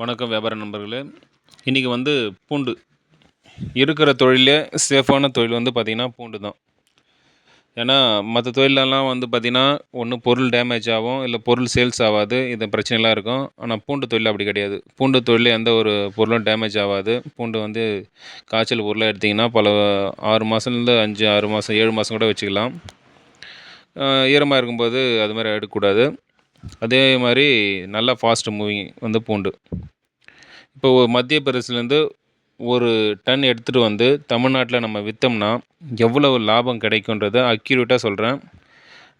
வணக்கம் வியாபார நண்பர்களே. இன்றைக்கி வந்து பூண்டு. இருக்கிற தொழிலே சேஃபான தொழில் வந்து பார்த்திங்கன்னா பூண்டு தான். ஏன்னா மற்ற தொழிலெல்லாம் வந்து பார்த்திங்கன்னா ஒன்று பொருள் டேமேஜ் ஆகும் இல்லை பொருள் சேல்ஸ் ஆகாது இது பிரச்சனைலாம் இருக்கும். ஆனால் பூண்டு தொழில் அப்படி கிடையாது. பூண்டு தொழில் எந்த ஒரு பொருளும் டேமேஜ் ஆகாது. பூண்டு வந்து காய்ச்சல் பொருளாக எடுத்திங்கன்னா பல ஆறு மாதம்லேருந்து அஞ்சு ஆறு மாதம் ஏழு மாதம் கூட வச்சுக்கலாம். ஈரமாக இருக்கும்போது அது மாதிரி எடுக்கக்கூடாது. அதே மாதிரி நல்லா ஃபாஸ்ட் மூவிங் வந்து பூண்டு. இப்போ மத்திய பிரதேசத்துலேருந்து ஒரு டன் எடுத்துகிட்டு வந்து தமிழ்நாட்டில் நம்ம விற்றோம்னா எவ்வளவு லாபம் கிடைக்குன்றதை அக்யூரேட்டாக சொல்கிறேன்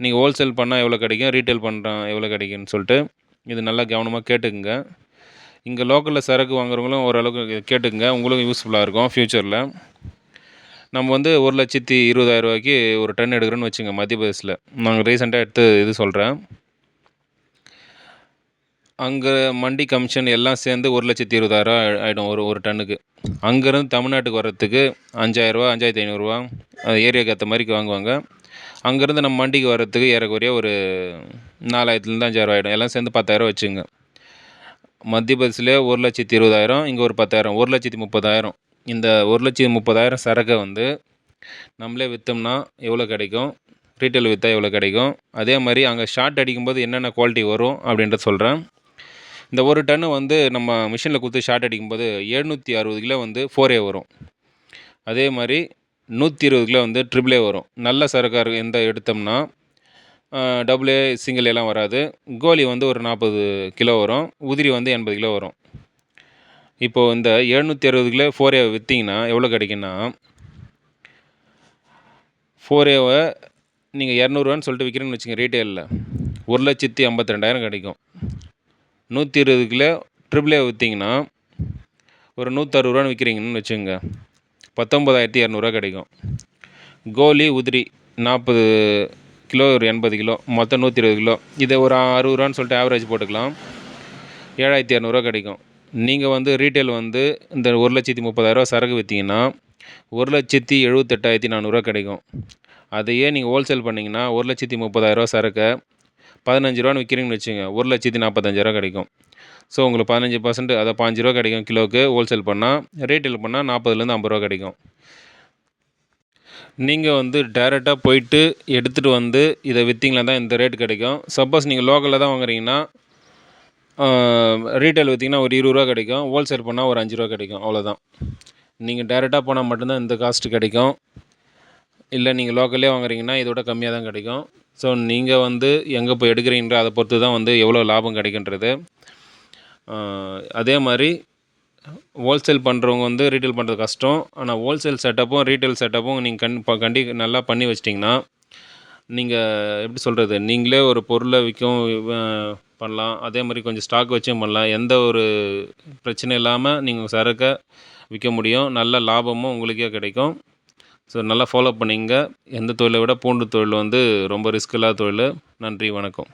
நீங்கள் ஹோல்சேல் பண்ணால் எவ்வளோ கிடைக்கும் ரீட்டைல் பண்ணுறான் எவ்வளோ கிடைக்குன்னு சொல்லிட்டு இது நல்லா கவனமாக கேட்டுக்குங்க. இங்கே லோக்கலில் சரக்கு வாங்குறவங்களும் ஓரளவுக்கு கேட்டுக்குங்க. உங்களுக்கும் யூஸ்ஃபுல்லாக இருக்கும் ஃப்யூச்சரில் நம்ம வந்து ஒரு லட்சத்தி இருபதாயிரரூவாய்க்கு ஒரு டன் எடுக்கிறோன்னு வச்சுங்க மத்திய பிரதேசில் நாங்கள் ரீசெண்டாக எடுத்து இது சொல்கிறேன் அங்கே மண்டி கமிஷன் எல்லாம் சேர்ந்து ஒரு லட்சத்தி இருபதாயிரம் ஆகிடும் ஒரு ஒரு டன்னுக்கு. அங்கேருந்து தமிழ்நாட்டுக்கு வர்றதுக்கு அஞ்சாயிரரூவா அஞ்சாயிரத்தி ஐநூறுரூவா ஏரியாவுக்கு ஏற்ற மாதிரி வாங்குவாங்க. அங்கேருந்து நம்ம மண்டிக்கு வர்றதுக்கு ஏறக்குறைய ஒரு நாலாயிரத்துலேருந்து அஞ்சாயிரம் ஆகிடும் எல்லாம் சேர்ந்து பத்தாயிரம் வச்சுங்க. மத்திய பஸ்ஸில் ஒரு லட்சத்தி இருபதாயிரம் இங்கே ஒரு பத்தாயிரம் ஒரு லட்சத்தி முப்பதாயிரம். இந்த ஒரு லட்சத்தி முப்பதாயிரம் சரக்கை வந்து நம்மளே விற்றோம்னா எவ்வளோ கிடைக்கும்? ரீட்டைல் விற்றா எவ்வளோ கிடைக்கும்? அதே மாதிரி அங்கே ஷார்ட் அடிக்கும்போது என்னென்ன குவாலிட்டி வரும் அப்படின்றத சொல்கிறேன் இந்த ஒரு டன்னு வந்து நம்ம மிஷினில் கொடுத்து ஷார்ட் அடிக்கும்போது எழுநூற்றி அறுபது கிலோ வந்து ஃபோர் ஏ வரும். அதே மாதிரி நூற்றி இருபது கிலோ வந்து ட்ரிபிள் ஏ வரும். நல்ல சரக்கார் எந்த எடுத்தோம்னா டபுள் ஏ சிங்கிள் எல்லாம் வராது. கோலி வந்து ஒரு நாற்பது கிலோ வரும். உதிரி வந்து எண்பது கிலோ வரும். இப்போது இந்த எழுநூற்றி அறுபது கிலோ ஃபோர் ஏ விற்றீங்கன்னா எவ்வளோ கிடைக்குன்னா ஃபோர் ஏவை நீங்கள் இரநூறுவான்னு சொல்லிட்டு விற்கிறீங்கன்னு வச்சுங்க ரீட்டெயிலில் ஒரு லட்சத்தி ஐம்பத்தி ரெண்டாயிரம் கிடைக்கும். நூற்றி இருபது கிலோ ட்ரிபிள் ஏ ஒரு நூற்றறுபது ரூபான்னு விற்கிறீங்கன்னு வச்சுங்க பத்தொம்பதாயிரத்தி இரநூறுவா கிடைக்கும். கோலி உதிரி நாற்பது கிலோ ஒரு எண்பது கிலோ மொத்தம் நூற்றி இருபது கிலோ. இதை ஒரு அறுபது ரூபான்னு சொல்லிட்டு ஆவரேஜ் போட்டுக்கலாம். ஏழாயிரத்தி இரநூறுவா கிடைக்கும். நீங்கள் வந்து ரீட்டைல் வந்து இந்த ஒரு லட்சத்தி முப்பதாயிரரூவா சரக்கு விற்றீங்கன்னா ஒரு லட்சத்தி எழுபத்தெட்டாயிரத்தி நானூறுரூவா கிடைக்கும். அதையே நீங்கள் ஹோல்சேல் பண்ணிங்கன்னா ஒரு லட்சத்தி முப்பதாயிரரூவா சரக்கை பதினஞ்சு ரூபான்னு விற்கிறீங்கன்னு வச்சுங்க ஒரு லட்சத்தி நாற்பத்தஞ்சாயிரம் கிடைக்கும். ஸோ உங்களுக்கு பதினஞ்சு பர்சன்ட் அதை பாஞ்சு ரூபா கிடைக்கும் கிலோவுக்கு. ஹோல்சேல் பண்ணால் ரீட்டைல் பண்ணால் நாற்பதுலேருந்து ஐம்பது ரூபா கிடைக்கும். நீங்கள் வந்து டேரெக்டாக போயிட்டு எடுத்துகிட்டு வந்து இதை விற்றீங்களா தான் இந்த ரேட் கிடைக்கும். சப்போஸ் நீங்கள் லோக்கலில் தான் வாங்குறீங்கன்னா ரீட்டைல் விற்றீங்கன்னா ஒரு இருபது ரூபா கிடைக்கும். ஹோல்சேல் பண்ணால் ஒரு அஞ்சு ரூபா கிடைக்கும். அவ்வளோதான் நீங்கள் டேரெக்டாக போனால் மட்டும்தான் இந்த காஸ்ட்டு கிடைக்கும். இல்லை நீங்கள் லோக்கல்லே வாங்குறீங்கன்னா இதோட கம்மியாக தான் கிடைக்கும். ஸோ நீங்கள் வந்து எங்கே போய் எடுக்கிறீங்களோ அதை பொறுத்து தான் வந்து எவ்வளோ லாபம் கிடைக்குன்றது. அதே மாதிரி ஹோல்சேல் பண்ணுறவங்க வந்து ரீட்டைல் பண்ணுறது கஷ்டம். ஆனால் ஹோல்சேல் செட்டப்பும் ரீட்டைல் செட்டப்பும் நீங்கள் கண் இப்போ கண்டி நல்லா பண்ணி வச்சிட்டிங்கன்னா நீங்கள் எப்படி சொல்கிறது நீங்களே ஒரு பொருளை விற்கவும் பண்ணலாம். அதே மாதிரி கொஞ்சம் ஸ்டாக் வச்சும் பண்ணலாம். எந்த ஒரு பிரச்சனை இல்லாமல் நீங்கள் சரக்கை விற்க முடியும். நல்ல லாபமும் உங்களுக்கே கிடைக்கும். ஸோ நல்லா ஃபாலோ பண்ணிங்க. எந்த தொழிலை விட பூண்டு தொழில் வந்து ரொம்ப ரிஸ்க் இல்லாத தொழில். நன்றி வணக்கம்.